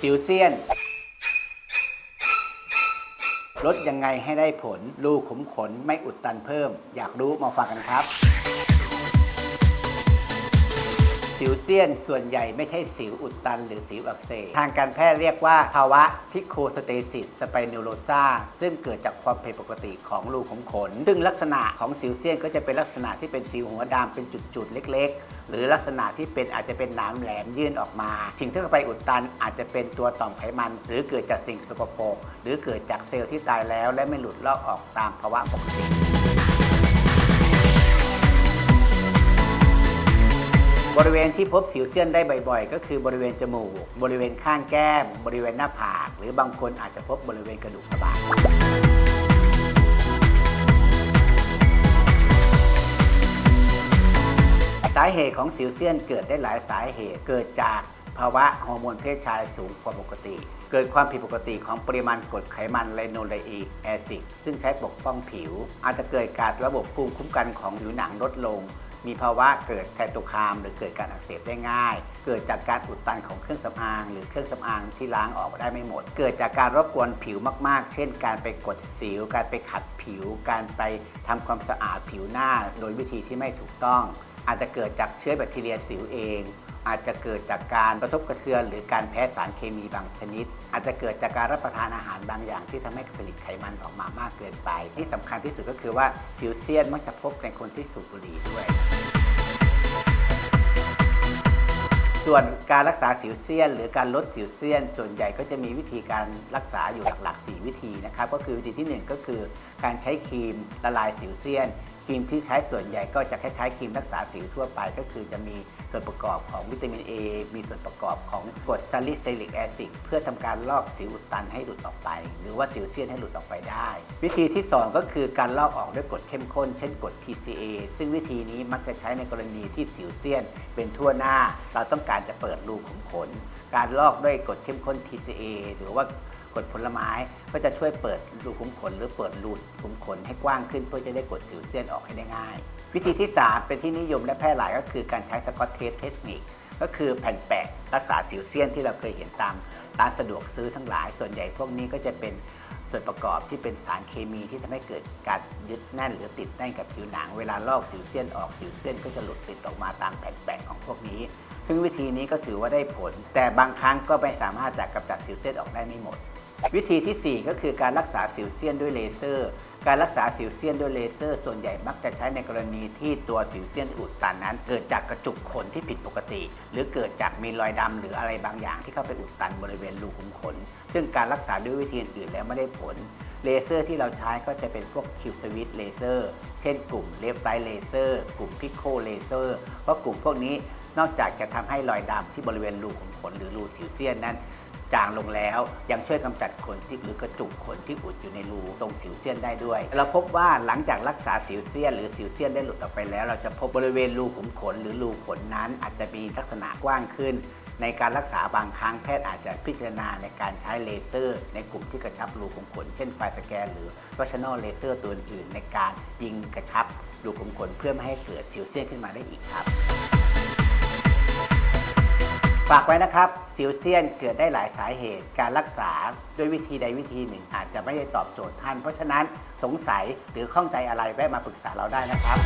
สิวเซียน ลดยังไงให้ได้ผลรูขุมขนไม่อุดตันเพิ่ม อยากรู้มาฟังกันครับ สิวเซียนส่วนใหญ่ไม่ใช่สิวอุดตันหรือสิวอักเสบทางการแพทย์เรียกว่าภาวะทิโคสเตซิสสไปเนโรซาซึ่งเกิดจากความผิดปกติของรูขุมขน ซึ่งลักษณะของสิวเซียนก็จะเป็นลักษณะที่เป็นสิวหัวดำเป็นจุดๆ เล็ก ๆ หรือลักษณะที่เป็นอาจจะเป็นหนามแหลมยื่นออกมา สิ่งที่เข้าไปอุดตันอาจจะเป็นตัวต่อมไขมัน หรือเกิดจากสิ่งสกปรกหรือเกิดจากเซลล์ที่ตายแล้ว และไม่หลุดลอกออกตามภาวะปกติ บริเวณที่พบสิวเซียนได้บ่อยๆ ก็คือบริเวณจมูก บริเวณข้างแก้ม บริเวณหน้าผาก หรือบางคนอาจจะพบบริเวณกระดูกสะบักสาเหตุของสิวเซียนเกิดได้หลายสาเหตุ เกิดจากภาวะฮอร์โมนเพศชายสูงกว่าปกติ เกิดความผิดปกติของปริมาณกรดไขมันไลโนไลอีกแอซิดซึ่งใช้ปกป้องผิว อาจจะเกิดการระบบภูมิคุ้มกันของผิวหนังลดลง มีภาวะเกิดไคโตคามหรือเกิดการอักเสบได้ง่าย เกิดจากการอุดตันของเครื่องสำอาง หรือเครื่องสำอางที่ล้างออกได้ไม่หมด เกิดจากการรบกวนผิวมาก ๆ เช่น การไปกดสิว การไปขัดผิว การไปทำความสะอาดผิวหน้า โดยวิธีที่ไม่ถูกต้อง อาจจะเกิดจากเชื้อแบคทีเรียสิวเอง อาจจะเกิดจากการกระทบกระเทือน หรือการแพ้สารเคมีบางชนิด อาจจะเกิดจากการรับประทานอาหารบางอย่าง ที่ทำให้ผลิตไขมันออกมามากเกินไป ที่สำคัญที่สุดก็คือว่าสิวเซียนมักจะพบในคนที่สูบบุหรี่ด้วยส่วนการรักษาสิวเซียน หรือการลดสิวเซียน ส่วนใหญ่ก็จะมีวิธีการรักษาอยู่หลักๆ 4 วิธีนะครับก็คือวิธีทีหนึ่1 ก็คือการใช้ครีมละลายสิวเซียน ครีมที่ใช้ส่วนใหญ่ก็จะคล้ายๆครีมรักษาสิวทั่วไป ก็คือจะมีส่วนประกอบของวิตามิน A มีส่วนประกอบของกรดซาลิซิลิกแอซิดเพื่อทำการลอกสิวอุดตันให้หลุดออกไป หรือว่าสิวเซียนให้หลุดออกไปได้ วิธีที่ 2 ก็คือการลอกออกด้วยกรดเข้มข้น เช่นกรด TCA ซึ่งวิธีนี้มักจะใช้ในกรณีที่สิวเซียนเป็นทั่วหน้า เราต้องการจะเปิดรูขุมขน การลอกด้วยกรดเข้มข้น TCA หรือว่ากรดผลไม้ก็จะช่วยเปิดรูขุมขน หรือเปิดรูขุมขนให้กว้างขึ้นเพื่อจะได้กดสิวเซียนออกให้ได้ง่าย วิธีที่ 3 เป็นที่นิยมและแพร่หลายก็คือการใช้สกอตเทปเทคนิค ก็คือแผ่นแปะรักษาสิวเซียนที่เราเคยเห็นตามร้านสะดวกซื้อทั้งหลาย ส่วนใหญ่พวกนี้ก็จะเป็นส่วนประกอบที่เป็นสารเคมีที่ทำให้เกิดการยึดแน่นหรือติดแน่นกับผิวหนัง เวลาลอกสิวเซียนออกสิวเซียนก็จะหลุดติดออกมาตามแผ่นแปะของพวกนี้ ซึ่งวิธีนี้ก็ถือว่าได้ผล แต่บางครั้งก็ไม่สามารถจะกำจัดสิวเซียนออกได้ไม่หมด วิธีที่ 4 ก็คือการรักษาสิวเซียนด้วยเลเซอร์ การรักษาสิวเซียนด้วยเลเซอร์ ส่วนใหญ่มักจะใช้ในกรณีที่ตัวสิวเซียนอุดตันนั้น เกิดจากกระจุกขนที่ผิดปกติ หรือเกิดจากมีรอยดำหรืออะไรบางอย่างที่เข้าไปอุดตันบริเวณรูขุมขน ซึ่งการรักษาด้วยวิธีอื่นแล้วไม่ได้ผลเลเซอร์ที่เราใช้ก็จะเป็นพวกคิวสวิตเลเซอร์ เช่นกลุ่มเลฟไ i เลเซอร์ กลุ่มพิโคเลเซอร์เพราะกลุ่มพวกนี้นอกจากจะทำให้รอยดำที่บริเวณรูขุมขนหรือรูสิวเซียนนั้น จางลงแล้ว ยังช่วยกำจัดขนที่หรือกระจุกขนที่อุดอยู่ในรูตรงสิวเซียนได้ด้วย เราพบว่าหลังจากรักษาสิวเซียน หรือสิวเซียนได้หลุดออกไปแล้ว เราจะพบบริเวณรูขุมขน หรือรูขนนั้น อาจจะมีลักษณะกว้างขึ้น ในการรักษาบางครั้งแพทย์อาจจะพิจารณาในการใช้เลเซอร์ ในกลุ่มที่กระชับรูขุมขน เช่นไฟสแกน หรือวัชนอลเลเซอร์ตัวอื่นในการยิงกระชับรูขุมขนเพื่อไม่ให้เกิดสิวเซียนขึ้นมาได้อีกครับ ฝากไว้นะครับสิวเซียนเกิดได้หลายสาเหตุการรักษาด้วยวิธีใดวิธีหนึ่ง อาจจะไม่ได้ตอบโจทย์ท่าน เพราะฉะนั้นสงสัยหรือข้องใจอะไรแวะมาปรึกษาเราได้นะครับ